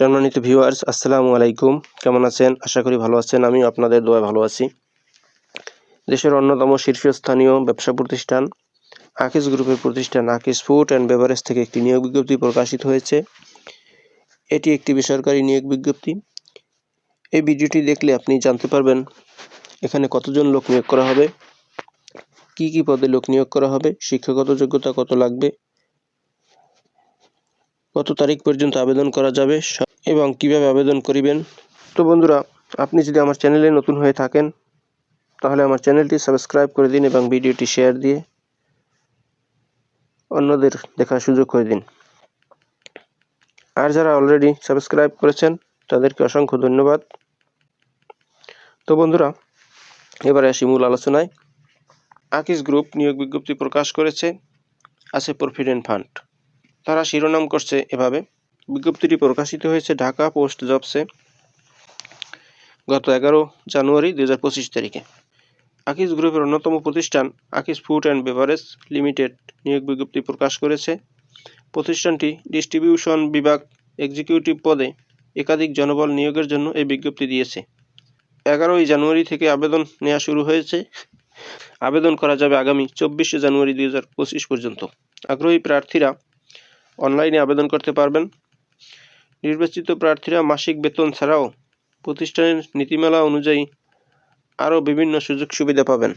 সম্মানিত ভিউয়ার্স আসসালামু আলাইকুম। কেমন আছেন? আশা করি ভালো আছেন। আমিও আপনাদের দোয়া ভালো আছি। দেশের অন্যতম শীর্ষস্থানীয় ব্যবসা প্রতিষ্ঠান আকিস গ্রুপের প্রতিষ্ঠান আকিস ফুড অ্যান্ড বেভারেজ থেকে একটি নিয়োগ বিজ্ঞপ্তি প্রকাশিত হয়েছে। এটি একটি বেসরকারি নিয়োগ বিজ্ঞপ্তি। এই ভিডিওটি দেখলে আপনি জানতে পারবেন এখানে কতজন লোক নিয়োগ করা হবে, কি কি পদে লোক নিয়োগ করা হবে, শিক্ষাগত যোগ্যতা কত লাগবে, কত তারিখ পর্যন্ত আবেদন করা যাবে এবং কীভাবে আবেদন করিবেন? তো বন্ধুরা, আপনি যদি আমার চ্যানেলে নতুন হয়ে থাকেন, তাহলে আমার চ্যানেলটি সাবস্ক্রাইব করে দিন এবং ভিডিওটি শেয়ার দিয়ে অন্যদের দেখার সুযোগ করে দিন। আর যারা অলরেডি সাবস্ক্রাইব করেছেন, তাদেরকে অসংখ্য ধন্যবাদ। তো বন্ধুরা, এবারে আসি মূল আলোচনায়। আকিস গ্রুপ নিয়োগ বিজ্ঞপ্তি প্রকাশ করেছে, আছে প্রভিডেন্ট ফান্ড। তারা শিরোনাম করছে এভাবে বিজ্ঞপ্তিটি প্রকাশিত হয়েছে ঢাকা পোস্ট জবসে গত এগারো জানুয়ারি দু হাজার পঁচিশ তারিখে। আকিস গ্রুপের অন্যতম প্রতিষ্ঠান আকিস ফুড অ্যান্ড বেভারেজ লিমিটেড নিয়োগ বিজ্ঞপ্তি প্রকাশ করেছে। প্রতিষ্ঠানটি ডিস্ট্রিবিউশন বিভাগ এক্সিকিউটিভ পদে একাধিক জনবল নিয়োগের জন্য এই বিজ্ঞপ্তি দিয়েছে। এগারোই জানুয়ারি থেকে আবেদন নেওয়া শুরু হয়েছে। আবেদন করা যাবে আগামী চব্বিশে জানুয়ারি দুই হাজার পঁচিশ পর্যন্ত। আগ্রহী প্রার্থীরা অনলাইনে আবেদন করতে পারবেন। নির্বাচিত প্রার্থীরা মাসিক বেতন ছাড়াও প্রতিষ্ঠানের নীতিমালা অনুযায়ী আরও বিভিন্ন সুযোগ সুবিধা পাবেন।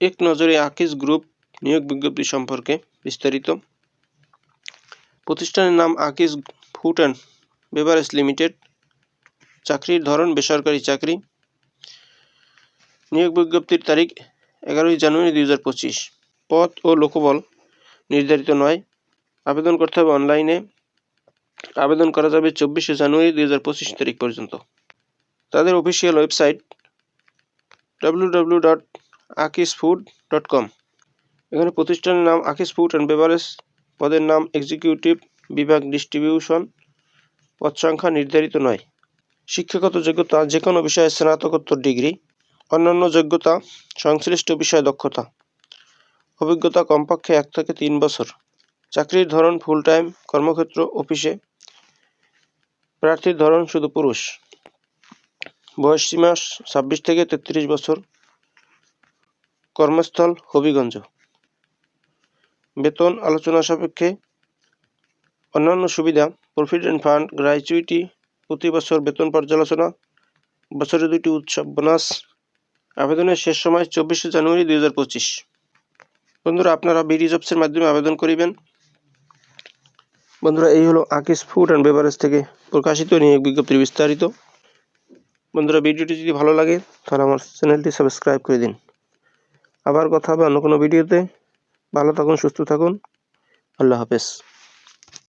এক নজরে আকিস গ্রুপ নিয়োগ বিজ্ঞপ্তি সম্পর্কে বিস্তারিত। প্রতিষ্ঠানের নাম আকিস ফুড অ্যান্ড বেভারেজ লিমিটেড। চাকরির ধরন, বেসরকারি চাকরি। নিয়োগ বিজ্ঞপ্তির তারিখ এগারোই জানুয়ারি দুই পঁচিশ। পদ ও লোকবল নির্ধারিত নয়। আবেদন করতে হবে অনলাইনে আবেদন করা যাবে চব্বিশে জানুয়ারি দুই হাজার পঁচিশ তারিখ পর্যন্ত। তাদের official website W W dot আকিস ফুড ডট কম এখানে প্রতিষ্ঠানের নাম আকিস ফুড অ্যান্ড বেভারেজ পদের নাম এক্সিকিউটিভ বিভাগ ডিস্ট্রিবিউশন পদ সংখ্যা নির্ধারিত নয়। শিক্ষাগত যোগ্যতা যে কোনো বিষয়ে স্নাতকোত্তর ডিগ্রি, অন্যান্য যোগ্যতা, সংশ্লিষ্ট বিষয়ে দক্ষতা। অভিজ্ঞতা কমপক্ষে এক থেকে তিন বছর। চাকরির ধরন ফুল টাইম কর্মক্ষেত্র অফিসে প্রার্থীর ধরন শুধু পুরুষ। বয়স সীমা ছাব্বিশ থেকে তেত্রিশ বছর। কর্মস্থল হবিগঞ্জ। বেতন আলোচনা সাপেক্ষে অন্যান্য সুবিধা প্রভিডেন্ট ফান্ড গ্র্যাচুইটি প্রতি বছর বেতন পর্যালোচনা, বছরে দুটি উৎসব বোনাস, আবেদনের শেষ সময় চব্বিশে জানুয়ারি দুই হাজার পঁচিশ। বন্ধুরা, আপনারা বিডি জবসের মাধ্যমে আবেদন করিবেন। বন্ধুরা, এই হলো আকিস ফুড অ্যান্ড বেভারেজ থেকে প্রকাশিত নিয়োগ বিজ্ঞপ্তির বিস্তারিত। বন্ধুরা, ভিডিওটি যদি ভালো লাগে, তাহলে আমার চ্যানেলটি সাবস্ক্রাইব করে দিন। আবার কথা হবে অন্য কোনো ভিডিওতে। ভালো থাকুন, সুস্থ থাকুন। আল্লাহ হাফেজ।